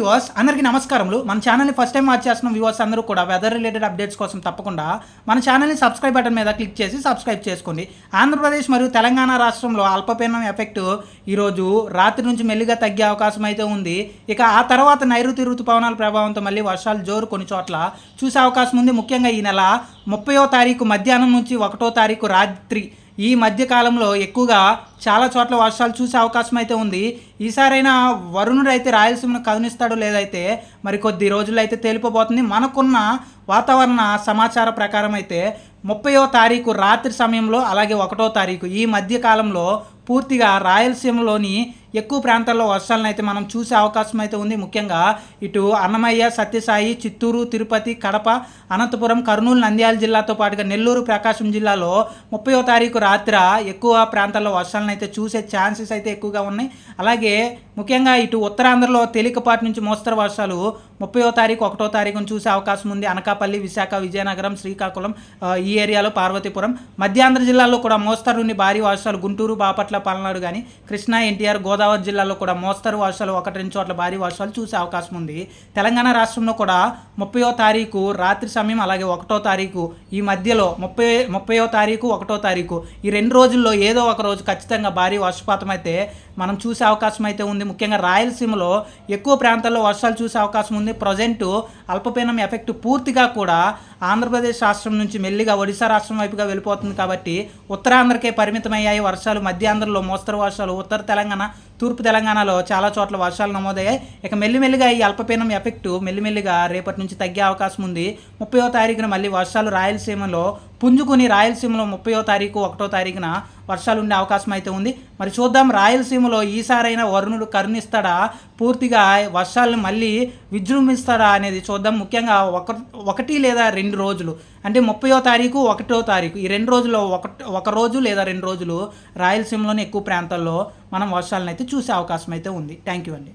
Viewers అందరికీ నమస్కారములు. మన ఛానల్ని ఫస్ట్ టైం వాచ్ చేస్తున్న వ్యూవర్స్ అందరూ కూడా వెదర్ రిలేటెడ్ అప్డేట్స్ కోసం తప్పకుండా మన ఛానల్ని సబ్స్క్రైబ్ బటన్ మీద క్లిక్ చేసి సబ్స్క్రైబ్ చేసుకోండి. ఆంధ్రప్రదేశ్ మరియు తెలంగాణ రాష్ట్రంలో అల్పపీడనం ఎఫెక్ట్ ఈరోజు రాత్రి నుంచి మెల్లిగా తగ్గే అవకాశం అయితే ఉంది. ఇక ఆ తర్వాత నైరుతి ఋతుపవనాల ప్రభావంతో మళ్ళీ వర్షాలు జోరు కొన్ని చోట్ల చూసే అవకాశం ఉంది. ముఖ్యంగా ఈ నెల ముప్పయో తారీఖు మధ్యాహ్నం నుంచి ఒకటో తారీఖు రాత్రి ఈ మధ్య కాలంలో ఎక్కువగా చాలా చోట్ల వర్షాలు చూసే అవకాశం అయితే ఉంది. ఈసారైనా వరుణుడు అయితే రాయలసీమను కదునిస్తాడో లేదైతే మరి కొద్ది రోజుల్లో అయితే తేలిపోబోతుంది. మనకున్న వాతావరణ సమాచార ప్రకారం అయితే ముప్పయో తారీఖు రాత్రి సమయంలో అలాగే ఒకటో తారీఖు ఈ మధ్య కాలంలో పూర్తిగా రాయలసీమలోని ఎక్కువ ప్రాంతాల్లో వర్షాలను అయితే మనం చూసే అవకాశం అయితే ఉంది. ముఖ్యంగా ఇటు అన్నమయ్య సత్యసాయి చిత్తూరు తిరుపతి కడప అనంతపురం కర్నూలు నంద్యాల జిల్లాతో పాటుగా నెల్లూరు ప్రకాశం జిల్లాలో ముప్పయో తారీఖు రాత్ర ఎక్కువ ప్రాంతాల్లో వర్షాలను అయితే చూసే ఛాన్సెస్ అయితే ఎక్కువగా ఉన్నాయి. అలాగే ముఖ్యంగా ఇటు ఉత్తరాంధ్రలో తేలికపాటి నుంచి మోస్తరు వర్షాలు ముప్పయో తారీఖు ఒకటో తారీఖున చూసే అవకాశం ఉంది. అనకాపల్లి విశాఖ విజయనగరం శ్రీకాకుళం ఈ ఏరియాలో పార్వతీపురం. మధ్యాంధ్ర జిల్లాలో కూడా మోస్తరు నుండి భారీ వర్షాలు గుంటూరు బాపట్ల పల్నాడు కానీ కృష్ణా ఎన్టీఆర్ గోదావరి గోదావరి జిల్లాలో కూడా మోస్తరు వర్షాలు ఒకటి రెండు చోట్ల భారీ వర్షాలు చూసే అవకాశం ఉంది. తెలంగాణ రాష్ట్రంలో కూడా ముప్పయో తారీఖు రాత్రి సమయం అలాగే ఒకటో తారీఖు ఈ మధ్యలో ముప్పై ముప్పయో తారీఖు ఒకటో తారీఖు ఈ రెండు రోజుల్లో ఏదో ఒక రోజు ఖచ్చితంగా భారీ వర్షపాతం అయితే మనం చూసే అవకాశం అయితే ఉంది. ముఖ్యంగా రాయలసీమలో ఎక్కువ ప్రాంతాల్లో వర్షాలు చూసే అవకాశం ఉంది. ప్రజెంట్ అల్పపీనం ఎఫెక్ట్ పూర్తిగా కూడా ఆంధ్రప్రదేశ్ రాష్ట్రం నుంచి మెల్లిగా ఒడిశా రాష్ట్రం వైపుగా వెళ్ళిపోతుంది కాబట్టి ఉత్తరాంధ్రకే పరిమితమయ్యాయి వర్షాలు. మధ్యాంధ్రలో మోస్తరు వర్షాలు. ఉత్తర తెలంగాణ తూర్పు తెలంగాణలో చాలా చోట్ల వర్షాలు నమోదయ్యాయి. ఇక మెల్లిమెల్లిగా ఈ అల్పపీనం ఎఫెక్టు మెల్లిమెల్లిగా రేపటి నుంచి తగ్గే అవకాశం ఉంది. ముప్పయో తారీఖున మళ్ళీ వర్షాలు రాయలసీమలో పుంజుకుని రాయలసీమలో ముప్పయో తారీఖు ఒకటో తారీఖున వర్షాలు ఉండే అవకాశం అయితే ఉంది. మరి చూద్దాం రాయలసీమలో ఈసారైనా వరుణుడు కరుణిస్తాడా? పూర్తిగా వర్షాలను మళ్ళీ విజృంభిస్తాడా అనేది చూద్దాం. ముఖ్యంగా ఒక ఒకటి లేదా రెండు రోజులు. అంటే ముప్పయో తారీఖు ఒకటో తారీఖు. ఈ రెండు రోజుల్లో ఒక ఒక రోజు లేదా రెండు రోజులు రాయలసీమలోని ఎక్కువ ప్రాంతాల్లో మనం వర్షాలను అయితే చూసే అవకాశం అయితే ఉంది. థ్యాంక్ యూ అండి.